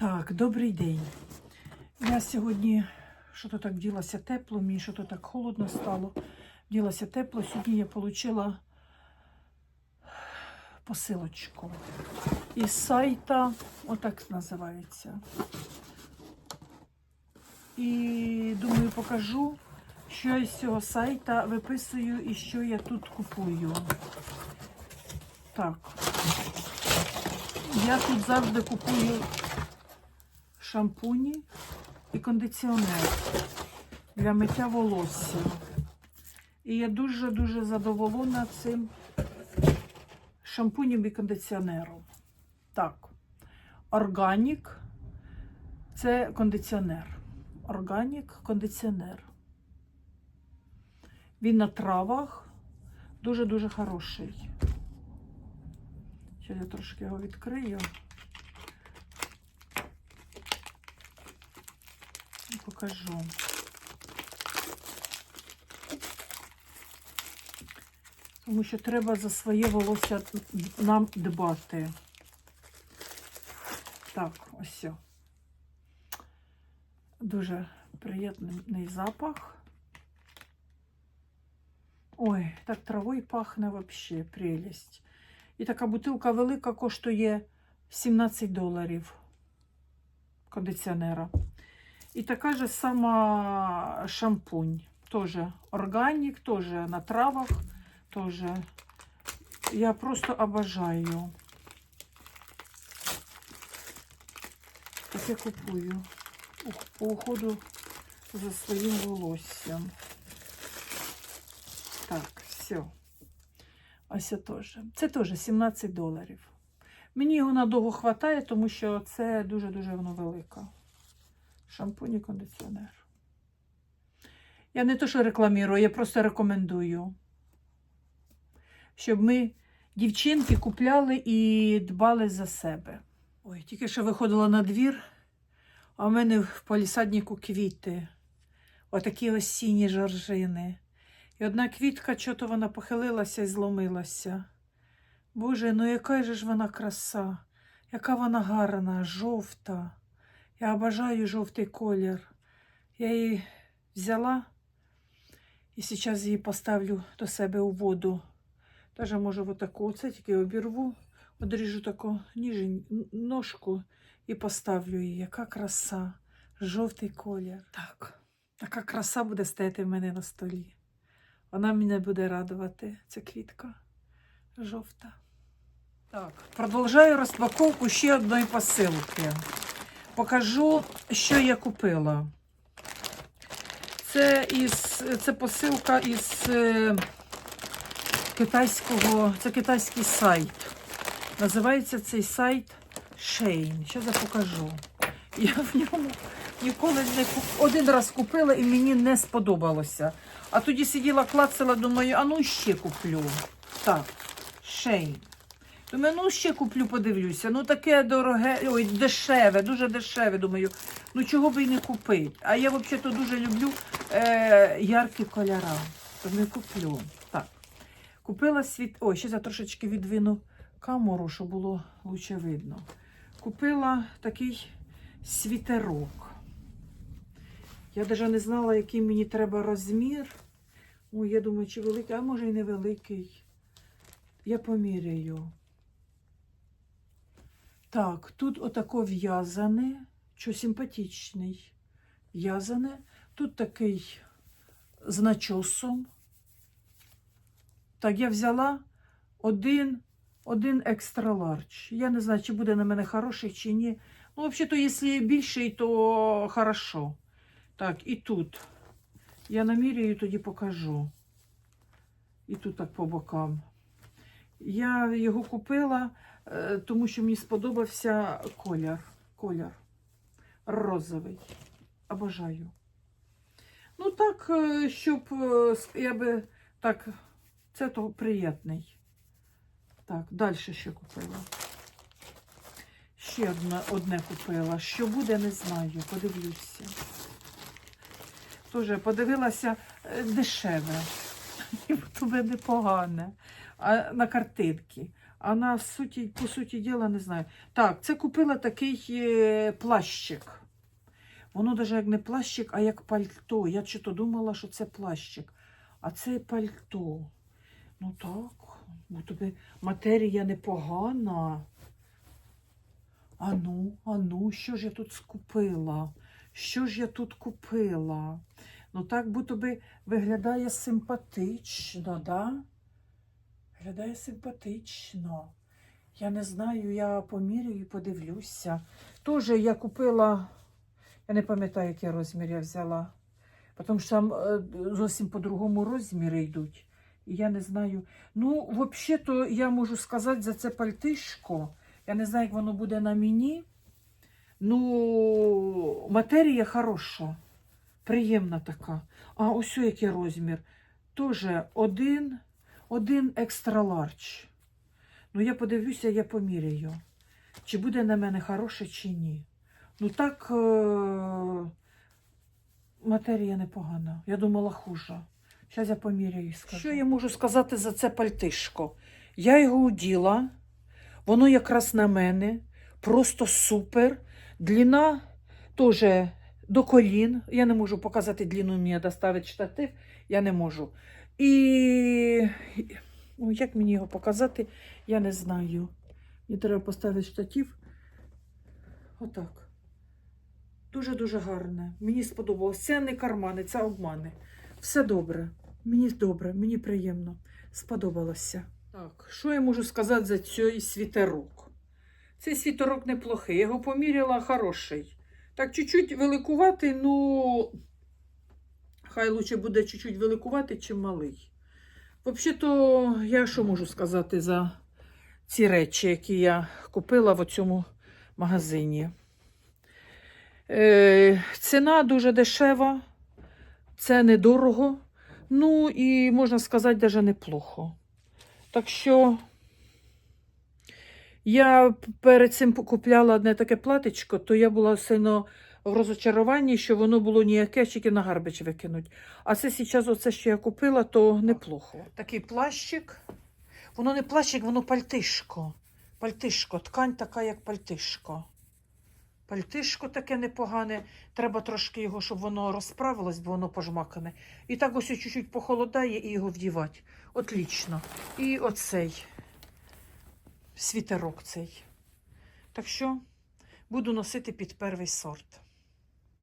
Так, добрий день. Я сьогодні що то так вділася тепло, мені що то так холодно стало. Вділася тепло. Сьогодні я отримала посилочку із сайта, отак називається. І думаю, покажу, що я з цього сайта виписую і що я тут купую. Так. Я тут завжди купую шампуні і кондиціонер для миття волосся. І я дуже-дуже задоволена цим шампунем і кондиціонером. Так, органік це кондиціонер. Органік кондиціонер. Він на травах дуже-дуже хороший. Зараз я трошки його відкрию. Покажу. Тому що треба за своє волосся нам дбати. Так, ось. все. Дуже приємний запах. Ой, так травою пахне вообще прелість. І така бутилка велика коштує 17 доларів кондиціонера. І така ж сама шампунь. Тоже органік, тоже на травах. Тоже. Я просто обожаю. Так я купую по уходу за своїм волоссям. Так, все. Ось теж. Це теж 17 доларів. Мені його надовго хватає, тому що це дуже-дуже воно велика. Шампунь і кондиціонер. Я не то, що рекламірую, я просто рекомендую. Щоб ми, дівчинки, купляли і дбали за себе. Ой, тільки що виходила на двір, а в мене в палісаднику квіти. Отакі осінні жоржини. І одна квітка, чого вона похилилася і зломилася. Боже, ну яка ж вона краса, яка вона гарна, жовта. Я обожаю жовтий колір. Я її взяла і зараз її поставлю до себе у воду. Даже можу отаку, оце тільки обірву, одріжу таку ніжень, ножку і поставлю її. Яка краса, жовтий колір. Так, така краса буде стояти в мене на столі. Вона мене буде радувати, ця квітка жовта. Так, продовжую розпаковку ще одної посилки. Покажу, що я купила. Це із це посилка із е, китайського, це китайський сайт. Називається цей сайт Shein. Що я покажу. Я в ньому ніколи не один раз купила і мені не сподобалося. А тоді сиділа, клацала, думаю, а ну ще куплю. Так, Shein. Думаю, ну ще куплю, подивлюся. Ну таке дороге, ой, дешеве, дуже дешеве. Думаю, ну чого би і не купити. А я взагалі дуже люблю е, яркі кольора. Тому куплю. Так. Купила світ. Ой, ще я трошечки відвину камеру, щоб було лучше видно. Купила такий світерок. Я навіть не знала, який мені треба розмір. Ой, я думаю, чи великий, а може і невеликий. Я поміряю. Так, тут отако в'язане, що симпатичний. В'язане. Тут такий з начосом. Так, я взяла один, один екстра ларч. Я не знаю, чи буде на мене хороший, чи ні. Ну, взагалі-то, якщо більший, то хорошо. Так, і тут. Я наміряю, тоді покажу. І тут так по бокам. Я його купила, е, тому що мені сподобався колір. Колір розовий. Обожаю. Ну, так, е, щоб е, я би так, це то приємний. Так, далі ще купила. Ще одне, одне купила. Що буде, не знаю. Подивлюся. Тоже подивилася дешеве. І в тебе непогане. А на картинки. А на суті, по суті діла не знаю. Так, це купила такий е, плащик. Воно навіть як не плащик, а як пальто. Я чи то думала, що це плащик. А це пальто. Ну так, бо тобі матерія непогана. Ану, ану, що ж я тут скупила? Що ж я тут купила? Ну так, бо тобі виглядає симпатично, да? Виглядає симпатично. Я не знаю, я поміряю і подивлюся. Тоже я купила, я не пам'ятаю, який розмір я взяла. Тому що там е, зовсім по-другому розміри йдуть. І я не знаю. Ну, взагалі-то я можу сказати за це пальтишко. Я не знаю, як воно буде на мені. Ну, матерія хороша, приємна така. А ось який розмір. Тоже один, один екстра ларч. Ну, я подивлюся, я поміряю, чи буде на мене хороше, чи ні. Ну так, е- матерія непогана. Я думала хуже. Зараз я поміряю і скажу. Що я можу сказати за це пальтишко? Я його уділа, воно якраз на мене, просто супер. Дліна теж до колін. Я не можу показати длину, мені доставить штатив, я не можу. І як мені його показати, я не знаю. Мені треба поставити штатив. Отак. Дуже-дуже гарне. Мені сподобалось. Це не кармани, це обмани. Все добре. Мені добре, мені приємно. Сподобалося. Так, що я можу сказати за цей світерок? Цей світерок неплохий. Я його поміряла хороший. Так, чуть-чуть великуватий, ну хай лучше буде чуть-чуть великуватий, чим малий. Взагалі-то, я що можу сказати за ці речі, які я купила в цьому магазині? Е, ціна дуже дешева, це недорого. Ну і можна сказати, навіть неплохо. Так що я перед цим купляла одне таке платічко, то я була сильно в розочаруванні, що воно було ніяке, тільки на гарбич викинуть. А це зараз, оце, що я купила, то неплохо. Такий плащик. Воно не плащик, воно пальтишко. Пальтишко, ткань така, як пальтишко. Пальтишко таке непогане. Треба трошки його, щоб воно розправилось, бо воно пожмакане. І так ось чуть-чуть похолодає і його вдівати. Отлічно. І оцей світерок цей. Так що буду носити під перший сорт.